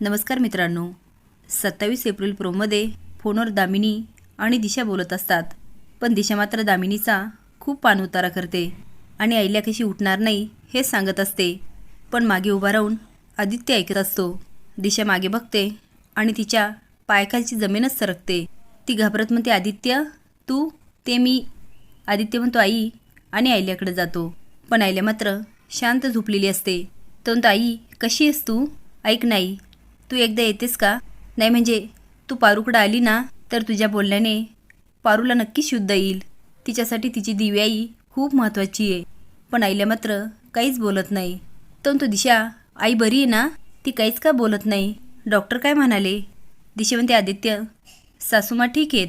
नमस्कार मित्रांनो. सत्तावीस एप्रिल प्रोमध्ये फोनवर दामिनी आणि दिशा बोलत असतात. पण दिशा मात्र दामिनीचा खूप पाणउतारा करते आणि आईला कशी उठणार नाही हे सांगत असते. पण मागे उभा राहून आदित्य ऐकत असतो. दिशा मागे बघते आणि तिच्या पायखालची जमीनच सरकते. ती घाबरत म्हणते आदित्य तू ते मी. आदित्य म्हणतो आई आणि आईल्याकडे जातो. पण आईल्या मात्र शांत झोपलेली असते. तर आई कशी आहेस तू? ऐक नाही तू एकदा येतेस का? नाही म्हणजे तू पारूकडं आली ना तर तुझ्या बोलण्याने पारूला नक्की शुद्ध येईल. तिच्यासाठी तिची दिव्याई खूप महत्त्वाची आहे. पण आईला मात्र काहीच बोलत नाही. तो तू दिशा आई बरी आहे ना? ती काहीच का बोलत नाही? डॉक्टर काय म्हणाले? दिशा म्हणते आदित्य सासूमा ठीक आहेत.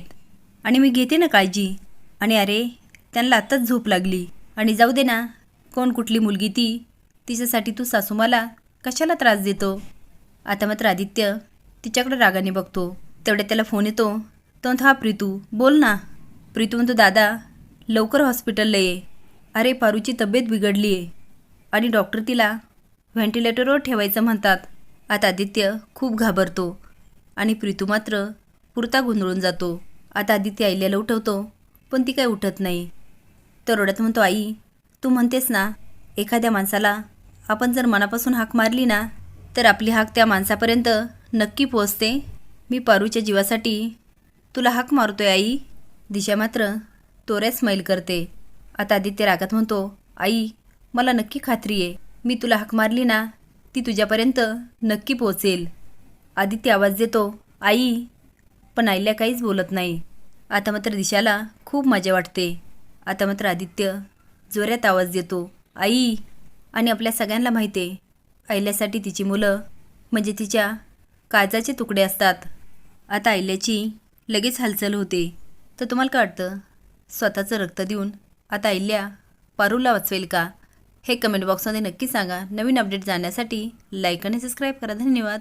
आणि मी घेते ना काळजी. आणि अरे त्यांना आत्ताच झोप लागली. आणि जाऊ दे ना कोण कुठली मुलगी ती? तिच्यासाठी तू सासूमाला कशाला त्रास देतो? आता मात्र आदित्य तिच्याकडे रागाने बघतो. तेवढ्या त्याला फोन येतो. तो म्हणतो हा प्रीतू बोल ना. प्रीतू म्हणतो दादा लवकर हॉस्पिटलला ये. अरे पारूची तब्येत बिघडली आहे आणि डॉक्टर तिला व्हेंटिलेटरवर ठेवायचं म्हणतात. आता आदित्य खूप घाबरतो. आणि प्रीतू मात्र पुरता गोंधळून जातो. आता आदित्य आईल्याला उठवतो पण ती काय उठत नाही. तर रडत म्हणतो आई तू म्हणतेस ना एखाद्या माणसाला आपण जर मनापासून हाक मारली ना तर आपली हाक त्या माणसापर्यंत नक्की पोचते मी पारूच्या जीवासाठी तुला हाक मारतोय आई. दिशा मात्र तोऱ्या स्माईल करते. आता आदित्य रागात म्हणतो आई मला नक्की खात्री आहे. मी तुला हाक मारली ना ती तुझ्यापर्यंत नक्की पोचेल आदित्य आवाज देतो आई पण आईला काहीच बोलत नाही. आता मात्र दिशाला खूप मजा वाटते. आता मात्र आदित्य जोऱ्यात आवाज देतो आई आणि आपल्या सगळ्यांना माहिती आहे आईल्यासाठी तिची मुलं म्हणजे तिच्या काळजाचे तुकडे असतात. आता आईल्याची लगेच हालचाल होते. तर तुम्हाला काय वाटतं? स्वतःचं रक्त देऊन आता आईल्या पारूला वाचवेल का? हे कमेंट बॉक्समध्ये नक्की सांगा. नवीन अपडेट जाण्यासाठी लाईक आणि सबस्क्राईब करा. धन्यवाद.